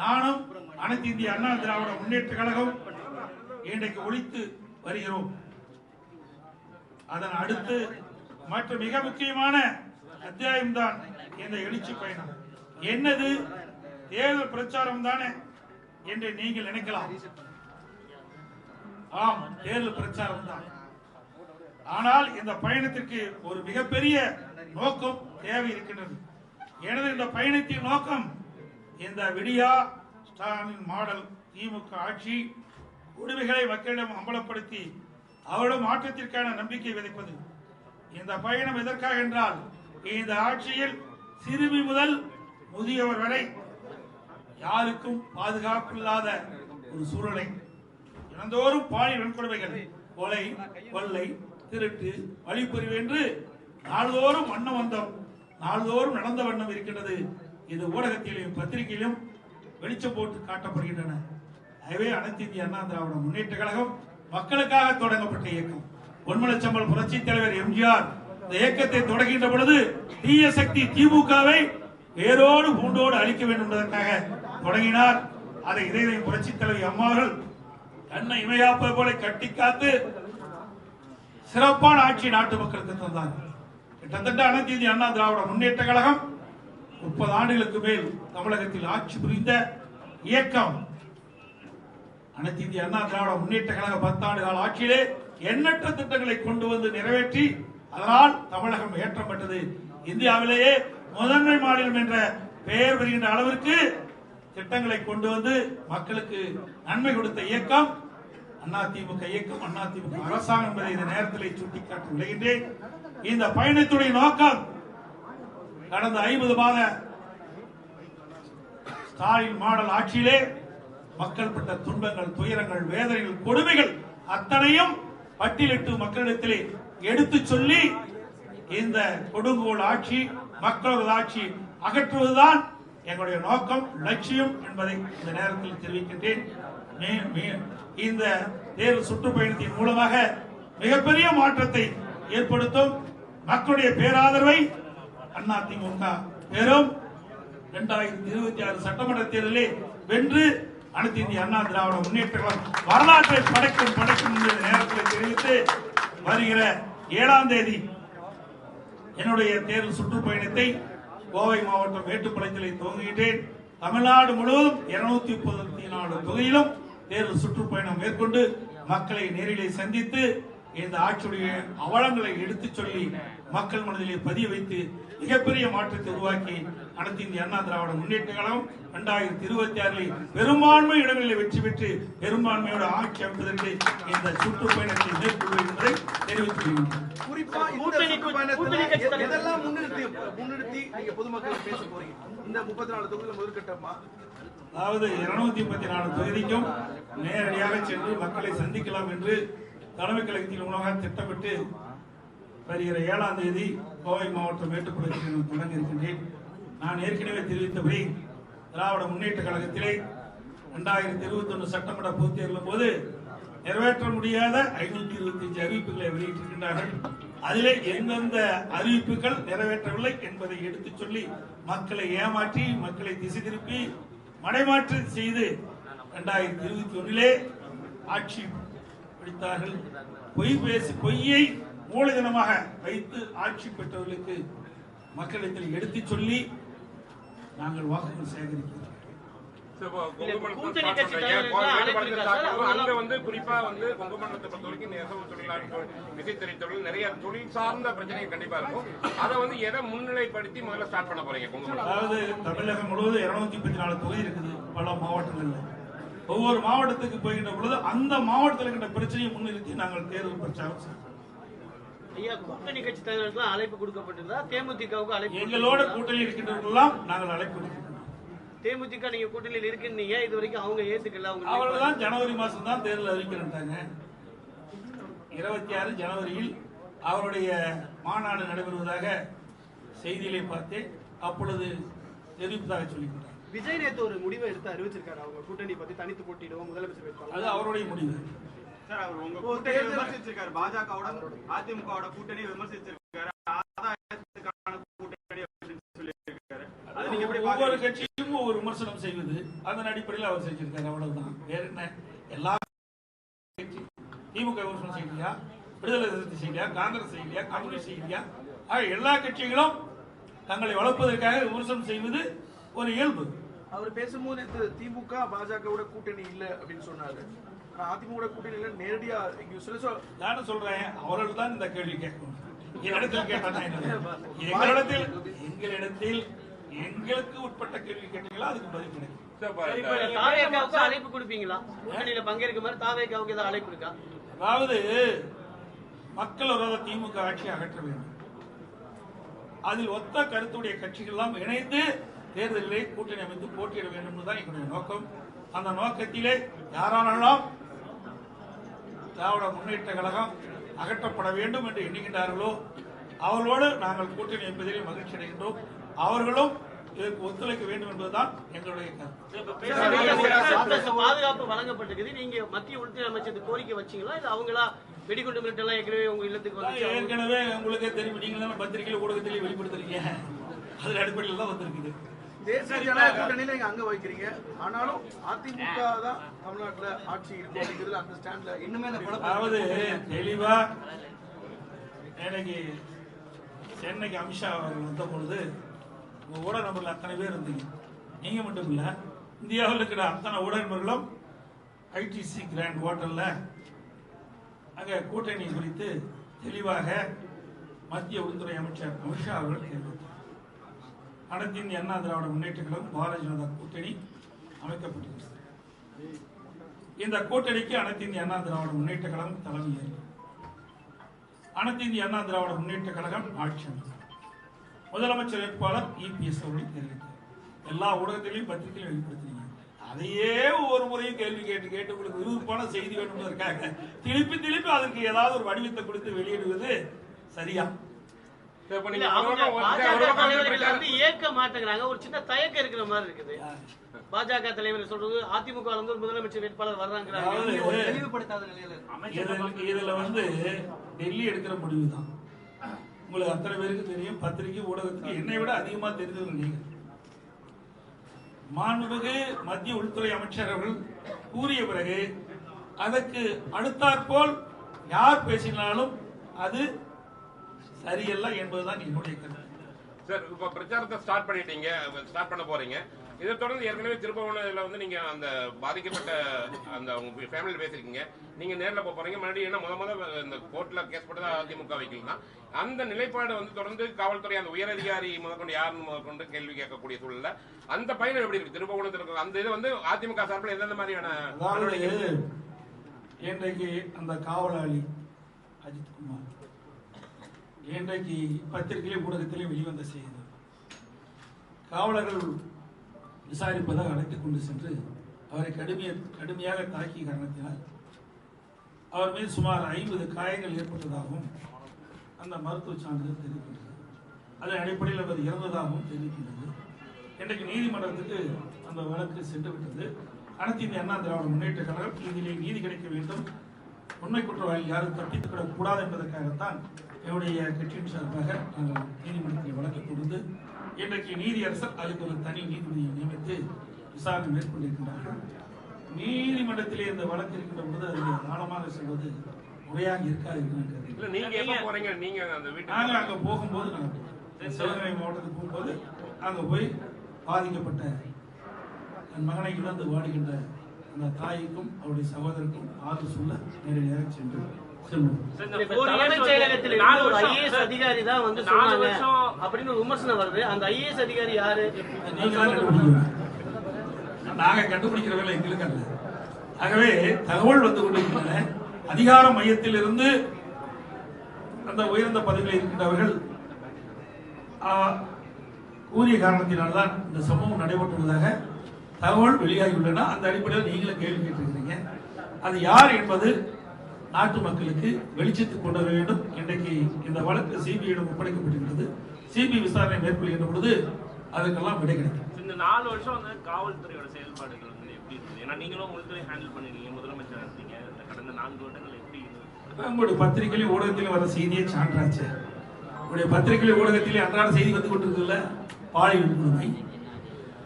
நானும் அனைத்து இந்திய அண்ணா திராவிட முன்னேற்ற கழகம் இன்றைக்கு ஒழித்து வருகிறோம். அதன் அடுத்து மற்ற மிக முக்கியமான அத்தியாயம்தான் இந்த எழுச்சி பயணம். என்னது? தேர்தல் பிரச்சாரம் தானே என்று நீங்கள் நினைக்கலாம். ஆம் தேர்தல் பிரச்சாரம் தான். ஆனால் இந்த பயணத்திற்கு ஒரு மிகப்பெரிய நோக்கம் தேவை இருக்கின்றது. எனது இந்த பயணத்தின் நோக்கம் இந்த விடியா ஸ்டாலின் மாடல் திமுக ஆட்சி உரிமைகளை மக்களிடம் அம்பலப்படுத்தி அவளும் மாற்றத்திற்கான நம்பிக்கை விதைப்பது. இந்த பயணம் எதற்காக என்றால் இந்த ஆட்சியில் சிறுமி முதல் முதியவர் வரை யாருக்கும் பாதுகாப்பு இல்லாத ஒரு சூழலை. தினந்தோறும் பாலியல் வன்கொடுமைகள் கொலை கொள்ளை திருட்டு வழிப்பறிவு என்று நாள்தோறும் வண்ணம் வந்தோம் நாள்தோறும் நடந்த வண்ணம் இருக்கின்றது. இது ஊடகத்திலும் பத்திரிகையிலும் வெளிச்சம் போட்டு காட்டப்படுகின்றன. எனவே அனைத்து இந்திய அண்ணா திராவிட முன்னேற்ற கழகம் மக்களுக்காக தொடங்கப்பட்ட இயக்கம். பொன்மலச்சம்பல் புரட்சி தலைவர் எம்ஜிஆர் இந்த இயக்கத்தை தொடங்குகின்ற பொழுது தீய சக்தி திமுகவை வேரோடு பூண்டோடு அழிக்க வேண்டும் என்பதற்காக தொடங்கினார். அதை இதய புரட்சி தலைவர் அம்மாவர்கள் தன்னை இமையாப்பது போல கட்டி காத்து சிறப்பான ஆட்சி நாட்டு மக்களுக்கு தந்தார் கிட்டத்தட்ட அனைத்து இந்திய அண்ணா திராவிட முன்னேற்ற கழகம் முப்பது ஆண்டுகளுக்கு மேல் தமிழகத்தில் ஆட்சி புரிந்த இயக்கம். அனைத்து இந்திய அண்ணா திராவிட முன்னேற்ற கழக பத்தாண்டு கால ஆட்சியிலே எண்ணற்ற திட்டங்களை கொண்டு வந்து நிறைவேற்றி அதனால் தமிழகம் ஏற்றப்பட்டது இந்தியாவிலேயே முதன்மை மாநிலம் என்ற பெயர் வருகின்ற அளவிற்கு திட்டங்களை கொண்டு வந்து மக்களுக்கு நன்மை கொடுத்த இயக்கம் அதிமுக இயக்கம் அதிமுக அரசாங்கம் என்பதை இந்த நேரத்தில் சுட்டிக்காட்டி விளைகின்றேன். இந்த பயணத்துடைய நோக்கம் கடந்த ஐம்பது மாத ஸ்டாலின் மாடல் ஆட்சியிலே மக்கள் பட்ட துன்பங்கள் துயரங்கள் வேதனைகள் கொடுமைகள் அத்தனையும் பட்டியலிட்டு மக்களிடத்திலே எடுத்துச் சொல்லி இந்த கொடுங்கோல் ஆட்சி மக்களது ஆட்சி அகற்றுவதுதான் எங்களுடைய நோக்கம் லட்சியம் என்பதை இந்த நேரத்தில் தெரிவிக்கின்றேன். மே- இந்த தேர்தல் சுற்றுப்பயணத்தின் மூலமாக மிகப்பெரிய மாற்றத்தை ஏற்படுத்தும் மக்களுடைய பேராதரவை அதிமுக பெரும் இரண்டாயிரத்தி இருபத்தி ஆறு சட்டமன்ற தேர்தலில் வென்று அனைத்து இந்திய அண்ணா திராவிட முன்னேற்ற வரலாற்றை படைக்கும் படைக்கும் என்ற நேரத்தில் தெரிவித்து வருகிற ஏழாம் தேதி என்னுடைய தேர்தல் சுற்றுப்பயணத்தை கோவை மாவட்டம் மேட்டுப்பாளையத்தில் துவங்குகின்றேன். தமிழ்நாடு முழுவதும் இருநூத்தி முப்பத்தி நாலு தொகுதியிலும் தேர்தல் சுற்றுப்பயணம் மேற்கொண்டு மக்களை நேரிலே சந்தித்து இந்த ஆட்சியுடைய அவலங்களை எடுத்துச் சொல்லி மக்கள் மனதிலே பதிய வைத்து மிகப்பெரிய மாற்றத்தை உருவாக்கி அனைத்து இந்திய அண்ணா திராவிட முன்னேற்ற கழகம் இரண்டாயிரத்தி இருபத்தி ஆறில் பெரும்பான்மை இடங்களில் வெற்றி பெற்று பெரும்பான்மையோட ஆட்சி அமைப்பதற்கு இந்த சுற்றுப்பயணத்தை மேற்கொள்வது என்பதை முன்னிறுத்தி முன்னிறுத்தி நீங்க பொதுமக்கள் பேச போறீங்க? இந்த முப்பத்தி நாலு தொகுதியில முதற்கட்டமா அதாவது இருநூத்தி முப்பத்தி நாலு தொகுதிக்கும் நேரடியாக சென்று மக்களை சந்திக்கலாம் என்று தலைமை கழகத்தின் மூலமாக திட்டமிட்டு வருகிற ஏழாம் தேதி கோவை மாவட்டம் மேட்டுப்பாளையத்தில் தொடங்க இருக்கின்றேன். நான் ஏற்கனவே தெரிவித்தபடி திராவிட முன்னேற்ற கழகத்திலே இரண்டாயிரத்தி இருபத்தி ஒன்று சட்டமன்ற பொதுத் தேர்தலின் போது நிறைவேற்ற முடியாத ஐநூத்தி இருபத்தி அஞ்சு அறிவிப்புகளை வெளியிட்டிருக்கின்றார்கள். அதிலே எந்தெந்த அறிவிப்புகள் நிறைவேற்றவில்லை என்பதை எடுத்துச் சொல்லி மக்களை ஏமாற்றி மக்களை திசை திருப்பி மடைமாற்று செய்து இரண்டாயிரத்தி இருபத்தி ஒன்றிலே ஆட்சி பிடித்தார்கள். பொய் பேசி பொய்யை மூலதனமாக வைத்து ஆட்சி பெற்றவர்களுக்கு மக்களிடத்தில் எடுத்துச் சொல்லி நாங்கள் வாக்குகள் சேகரிக்கிறோம்? அங்க வந்து குறிப்பா வந்து கொங்குமண்டலத்தை பொறுத்த வரைக்கும் நெசவு தொழிலாளர்கள் விசைத்தறி தொழில் நிறைய தொழில் சார்ந்த பிரச்சனைகள் கண்டிப்பா இருக்கும். அதை வந்து எதை முன்னிலைப்படுத்தி முதல்ல ஸ்டார்ட் பண்ண போறீங்க அதாவது தமிழகம் முழுவதும் இருநூத்தி முப்பத்தி நாலு தொகுதி இருக்குது பல மாவட்டங்கள்ல. ஒவ்வொரு மாவட்டத்துக்கு போகின்ற பொழுது அந்த மாவட்டத்தில் இருக்கின்ற பிரச்சனையை முன்னிறுத்தி நாங்கள் தேர்தல் பிரச்சாரம் ஐயா கூட்டணி கட்சி தலைவர்களுக்கு அழைப்பு கொடுக்கப்பட்டிருந்தா தேமுதிகவுக்கு அழைப்பு எங்களோட? கூட்டணி இருக்கின்றவர்களெல்லாம் நாங்கள் அழைப்பு. தேமுதிக நீங்க கூட்டணியில் இருக்கீங்க இது வரைக்கும் அவங்க ஏத்துக்கல அவங்க அவர்கள் தான் ஜனவரி மாசம் தான் தேர்தல் அறிவிக்கிறாங்க இருபத்தி ஆறு ஜனவரியில் அவருடைய மாநாடு நடைபெறுவதாக செய்தியிலே பார்த்தேன் அப்பொழுது தெரிவிப்பதாக சொல்லிவிட்டார் விஜய் நேத்து ஒரு முடிவை எடுத்து அறிவிச்சிருக்காரு. அவங்க கூட்டணி பத்தி தனித்து போட்டிடுவோம் முதலமைச்சர் வேட்பாளர் அது அவருடைய முடிவு. சார் அவர் உங்க கூட்டணி விமர்சிச்சிருக்காரு. பாஜகவோட அதிமுகவோட கூட்டணி விமர்சிச்சிருக்காரு. ஆதாயத்துக்கான கூட்டணி சொல்லியிருக்காரு அது நீங்க எப்படி ஒவ்வொரு கட்சியும் ஒரு விமர்சனம் செய்வது. அதன் அடிப்படையில் அவர் செஞ்சிருக்காரு அவ்வளவுதான். வேற என்ன? எல்லா கட்சி திமுக விமர்சனம் செய்யலையா விடுதலை சிறுத்தை செய்யலையா காங்கிரஸ் செய்யலையா கம்யூனிஸ்ட் செய்யலையா எல்லா கட்சிகளும் தங்களை வளர்ப்பதற்காக விமர்சனம் செய்வது ஒரு இயல்பு. அவர் பேசும்போது திமுக பாஜகவோட கூட்டணி இல்ல அப்படின்னு சொன்னாரு. அதிமுக கூட்டணி இல்ல நேரடியா இங்க சில சொல் நானும் சொல்றேன். அவர்கள் தான் இந்த கேள்வி கேட்கணும். என்னிடத்தில் எங்களிடத்தில் எங்களிடத்தில் எங்களுக்கு உட்பட்ட கேள்வி கேட்டீங்களா? அதுக்கு பதில் கிடைக்கும் அழைப்பு கொடுப்பீங்களா? கூட்டணியில பங்கேற்க மாதிரி தாவேக்காவுக்கு ஏதாவது அழைப்பு இருக்கா? அதாவது மக்கள் விரோத திமுக ஆட்சியை அகற்ற வேண்டும். அதில் ஒத்த கருத்துடைய கட்சிகள் எல்லாம் இணைந்து தேர்தலிலே கூட்டணி அமைத்து போட்டியிட வேண்டும் என்பதுதான் எங்களுடைய நோக்கம். அந்த நோக்கத்திலே யாரானெல்லாம் திராவிட முன்னேற்ற கழகம் அகற்றப்பட வேண்டும் என்று எண்ணுகின்றார்களோ அவர்களோடு நாங்கள் கூட்டணி என்பதிலே மகிழ்ச்சி அடைகின்றோம். அவர்களும் இதற்கு ஒத்துழைக்க வேண்டும் என்பதுதான் எங்களுடைய கருத்து. பாதுகாப்பு வழங்கப்பட்டிருக்குது. நீங்க மத்திய உள்துறை அமைச்சர் கோரிக்கை வச்சீங்களா? இல்ல அவங்களா வெடிகுண்டு மிரட்டல் எல்லாம் ஏற்கனவே உங்க இல்லத்துக்கு வந்து ஏற்கனவே உங்களுக்கே தெரியும். நீங்க தானே பத்திரிகையில் ஊடகத்திலே வெளிப்படுத்துறீங்க அதன் அடிப்படையில் தான் வந்திருக்குது. தேசிய ஜனநாயக கூட்டணியில இங்க அங்க வைக்கிறீங்க. ஆனாலும் அதிமுக தான் தமிழ்நாட்டுல ஆட்சி அப்படிங்கிறது அந்த ஸ்டாண்ட்ல இன்னுமே அதாவது தெளிவா எனக்கு சென்னைக்கு அமித்ஷா அவர்கள் வந்த பொழுது உங்க ஊடக நபர்கள் அத்தனை பேர் இருந்தீங்க. நீங்க மட்டும் இல்ல இந்தியாவில் இருக்கிற அத்தனை ஊடக நபர்களும் ஐடிசி கிராண்ட் ஹோட்டல்ல அங்க கூட்டணி குறித்து தெளிவாக மத்திய உள்துறை அமைச்சர் அமித்ஷா அவர்கள் அனைத்து இந்திய அண்ணா திராவிட முன்னேற்றங்களும் கழகம் பாரதிய ஜனதா கூட்டணி அமைக்கப்பட்டிருக்கிறது இந்த கூட்டணிக்கு அனைத்து இந்திய அண்ணா திராவிட முன்னேற்ற கழகம் தலைமை ஏற்கும் அனைத்து இந்திய அண்ணா திராவிட முன்னேற்ற கழகம் ஆட்சி முதலமைச்சர் வேட்பாளர் இபிஎஸ் அவர்கள் தெரிவித்தார். எல்லா ஊடகத்திலையும் பத்திரிகையிலும் வெளிப்படுத்தினீங்க. அதையே ஒரு முறையும் கேள்வி கேட்டு கேட்டு உங்களுக்கு விருப்பமான செய்தி வேண்டும்ன்றதுக்காக திருப்பி திருப்பி அதற்கு ஏதாவது ஒரு வடிவத்தை கொடுத்து வெளியிடுவது சரியா? ஏற்க மாட்டேங்கிறாங்க. ஒரு சின்ன தயக்கம் இருக்கிற மாதிரி இருக்குது. பாஜக தலைவர் சொல்றது அதிமுக ஒரு முதலமைச்சர் வேட்பாளர் வர்றாங்கிறாங்க. அதாவது தெளிவுபடுத்தாத நிலையில இருக்கு. இதுல- வந்து டெல்லி எடுக்கிற முடிவு தான் உங்களுக்கு அத்தனை பேருக்கு தெரியும் பத்திரிகை ஊடகத்துக்கு என்னை விட அதிகமா தெரிஞ்சவங்க நீங்க. மாண்புமிகு மத்திய உள்துறை அமைச்சர் அவர்கள் கூறிய பிறகு அதற்கு அடுத்தாற்போல் யார் பேசினாலும் அது சரியல்ல என்பதுதான் என்னுடைய கருத்து. சார் இப்ப பிரச்சாரத்தை ஸ்டார்ட் பண்ணிட்டீங்க ஸ்டார்ட் பண்ண போறீங்க. இதை தொடர்ந்து ஏற்கனவே திருப்பவனத்துல வந்து நீங்க அந்த பாதிக்கப்பட்ட அந்த உங்க ஃபேமிலியில் பேசிருக்கீங்க நீங்க நேர்ல போக போறீங்க. மறுபடியும் என்ன முத முத இந்த கோர்ட்ல கேஸ் போட்டதா அதிமுக வைக்கலாம் அந்த நிலைப்பாடு வந்து தொடர்ந்து காவல்துறை அந்த உயரதிகாரி முதற்கொண்டு யாருன்னு முதற்கொண்டு கேள்வி கேட்கக்கூடிய சூழல்ல அந்த பயணம் எப்படி இருக்கு? திருப்பவனத்தில் இருக்கிற அந்த இது வந்து அதிமுக சார்பில் எந்தெந்த மாதிரியான இன்றைக்கு அந்த காவலாளி அஜித்குமார் இன்றைக்கு பத்திரிகையிலே ஊடகத்திலே வெளிவந்த செய்தி. காவலர்கள் விசாரிப்பதாக அழைத்துக் கொண்டு சென்று அவரை கடுமைய கடுமையாக தாக்கிய காரணத்தினால் அவர் மீது சுமார் ஐம்பது காயங்கள் ஏற்பட்டதாகவும் அந்த மருத்துவ சான்றிதழ் தெரிவிக்கின்றது. அதன் அடிப்படையில் அவர் இறந்ததாகவும் தெரிவிக்கின்றது. இன்றைக்கு நீதிமன்றத்துக்கு அந்த வழக்கு சென்று விட்டது அனைத்து இந்திய அண்ணா திராவிட முன்னேற்ற கழகம் இதிலே நீதி கிடைக்க வேண்டும். உண்மை குற்றவாளி யாரும் தப்பித்துக் கூடாது என்பதற்காகத்தான் என்னுடைய கட்சியின் சார்பாக நாங்கள் நீதிமன்றத்தில் வழக்கு கொடுத்து இன்றைக்கு நீதியரசர் அதுக்கு ஒரு தனி நீதிபதியை நியமித்து விசாரணை மேற்கொண்டிருக்கின்றார்கள். நீதிமன்றத்திலே இந்த வழக்கு இருக்கின்ற பொழுது அதில் ஆழமாக செல்வது முறையாக இருக்காது என்று நீங்க எப்ப போறீங்க? நீங்க அந்த வீட்டுக்கு நாங்க அங்க போகும்போது நாங்க சிவகங்கை மாவட்டத்துக்கு போகும்போது அங்க போய் பாதிக்கப்பட்ட என் மகனை இழந்து வாடுகின்ற அந்த தாய்க்கும் அவருடைய சகோதரருக்கும் ஆறு சொல்ல நேரடியாக சென்று தலைமைச் செயலகத்தில் இருந்து ஒரு ஐஏஎஸ் அதிகாரி தான் வந்து சொன்னாங்க அப்படின்னு ஒரு விமர்சனம் வருது. அந்த ஐஏஎஸ் அதிகாரி யாரு? நீங்க கண்டுபிடிக்கிற வேலை எங்களுக்கு அல்ல. ஆகவே தகவல் வந்து கொண்டிருக்கின்றன. அதிகார மையத்தில் இருந்து அந்த உயர்ந்த பதவியில் இருக்கின்றவர்கள் ஆ, கூறிய காரணத்தினால்தான் இந்த சம்பவம் நடைபெற்றுள்ளதாக தகவல் வெளியாகியுள்ளன. அந்த அடிப்படையில் நீங்களும் கேள்வி கேட்டிருக்கிறீங்க. அது யார் என்பது நாட்டு மக்களுக்கு வெளிச்சத்துக்கு கொண்டு வர வேண்டும். இன்றைக்கு இந்த வழக்கு சிபிஐயிடம் ஒப்படைக்கப்பட்டிருக்கிறது. சிபிஐ விசாரணை மேற்கொள்கின்ற பொழுது அதற்கெல்லாம் விடை கிடைக்கும். இந்த நாலு வருஷம் வந்து காவல்துறையோட செயல்பாடுகள் வந்து எப்படி இருந்தது? ஏன்னா நீங்களும் உள்துறை ஹேண்டில் பண்ணிருக்கீங்க முதலமைச்சர் இருந்தீங்க. கடந்த நான்கு வருடங்கள் எப்படி உங்களுடைய பத்திரிகையிலும் ஊடகத்திலும் வர செய்தியே சான்றாச்சு. உங்களுடைய பத்திரிகையிலும் ஊடகத்திலே அன்றாட செய்தி வந்து கொண்டிருக்குல்ல பாலியல் கொடுமை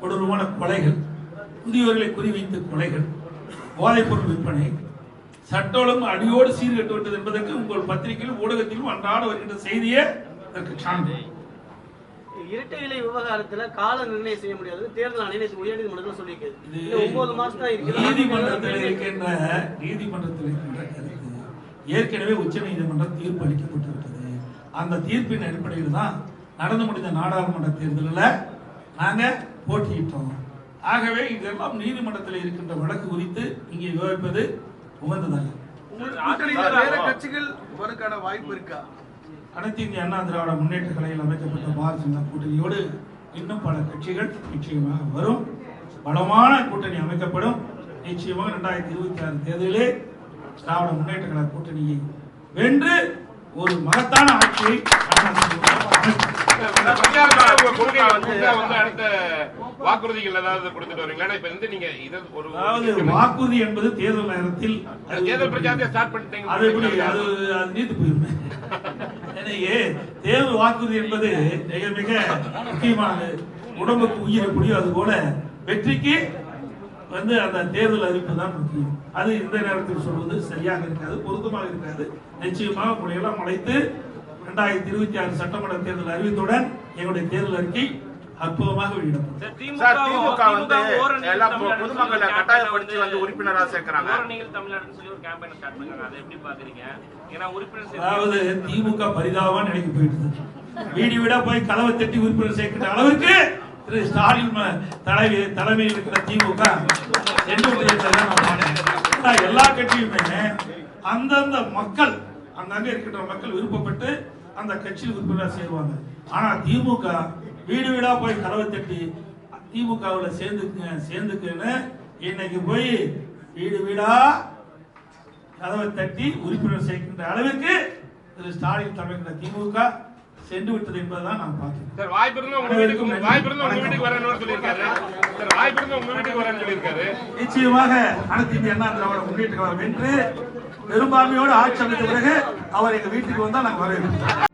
கொடூரமான கொலைகள் முதியோர்களை குறிவைத்து கொலைகள் போதைப்பொருள் விற்பனை சட்ட ஒழுங்கு அடியோடு சீர்கட்டு விட்டது என்பதற்கு உங்கள் பத்திரிகையிலும் ஊடகத்திலும் அன்றாட வருகின்ற செய்தியே இதற்கு சான்று. இரட்டை இலை விவகாரத்துல கால நிர்ணயம் செய்ய முடியாது. தேர்தல் ஆணையம் சொல்லியிருக்குது இது இன்னும் ஒன்பது மாசம் தான் நீதிமன்றத்தில் இருக்கின்ற நீதிமன்றத்தில் இருக்கின்ற கருத்து ஏற்கனவே உச்ச நீதிமன்றம் தீர்ப்பு அளிக்கப்பட்டிருக்கிறது அந்த தீர்ப்பின் அடிப்படையில் தான் நடந்து முடிந்த நாடாளுமன்ற தேர்தலில் நாங்க போட்டியிட்டோம். ஆகவே இதெல்லாம் நீதிமன்றத்தில் இருக்கின்ற வழக்கு குறித்து இங்கே விவாதிப்பது உகந்ததல்ல வேற கட்சிகள் வருக்கான வாய்ப்பு இருக்கா? அனைத்து இந்திய அண்ணா திராவிட முன்னேற்ற கலையில் அமைக்கப்பட்ட பாரதிய ஜனதா கூட்டணியோடு இன்னும் பல கட்சிகள் நிச்சயமாக வரும். பலமான கூட்டணி அமைக்கப்படும். நிச்சயமாக இரண்டாயிரத்தி இருபத்தி ஆறு தேர்தலிலே திராவிட முன்னேற்ற கழக கூட்டணியை வென்று ஒரு மகத்தான ஆட்சியை வாக்குறுதிகள் ஏதாவது கொடுத்துட்டு வரீங்களா? இப்ப வந்து நீங்க இது ஒரு அதாவது வாக்குறுதி என்பது தேர்தல் நேரத்தில் தேர்தல் பிரச்சாரத்தை ஸ்டார்ட் பண்ணிட்டீங்க. அது எப்படி? அது அது நீத்து போயிருமே. எனவே தேர்தல் வாக்குறுதி என்பது மிக மிக முக்கியமானது. உடம்புக்கு உயிர் புரியும் அது போல வெற்றிக்கு வந்து அந்த தேர்தல் அறிவிப்பு தான் முக்கியம். அது இந்த நேரத்தில் சொல்வது சரியாக இருக்காது பொருத்தமாக இருக்காது. நிச்சயமாக உங்களையெல்லாம் அழைத்து இரண்டாயிரத்தி இருபத்தி ஆறு சட்டமன்ற தேர்தல் அறிவித்துடன் எங்களுடைய தேர்தல் அறிக்கை அற்புதமாக பொதுமக்களை கட்டாயப்படுத்தி வந்து உறுப்பினரா சேர்க்கறாங்க. அதாவது திமுக பரிதாபமா நினைக்க போயிட்டு வீடு வீடா போய் கதவை தட்டி உறுப்பினர் சேர்க்கிற அளவிற்கு திரு ஸ்டாலின் தலைவி தலைமையில் இருக்கிற திமுக எல்லா கட்சியுமே அந்தந்த மக்கள் அங்கங்க இருக்கின்ற மக்கள் விருப்பப்பட்டு அந்த கட்சியில் உறுப்பினர் சேருவாங்க. ஆனா திமுக வீடு வீடா போய் கதவை தட்டி திமுகவுல சேர்ந்துக்குங்க சேர்ந்துக்குன்னு இன்னைக்கு போய் வீடு வீடா கதவை தட்டி உறுப்பினர் சேர்க்கின்ற அளவிற்கு திரு ஸ்டாலின் தலைமையில திமுக சென்று விட்டது என்பதுதான் நான் பார்க்கிறேன். சார் வாய்ப்பு இருந்தா உங்க வீட்டுக்கு வாய்ப்பு இருந்தா உங்க வீட்டுக்கு வரேன்னு சொல்லியிருக்காரு. சார் வாய்ப்பு இருந்தா உங்க வீட்டுக்கு வரேன்னு சொல்லியிருக்காரு. நிச்சயமாக அனைத்து இந்திய அண்ணா திராவிட முன்னேற்ற கழகம் வென்று பெரும்பான்மையோடு ஆட்சி அமைத்த பிறகு அவர் எங்க வீட்டுக்கு வந்தா நாங்க வரவேற்போம்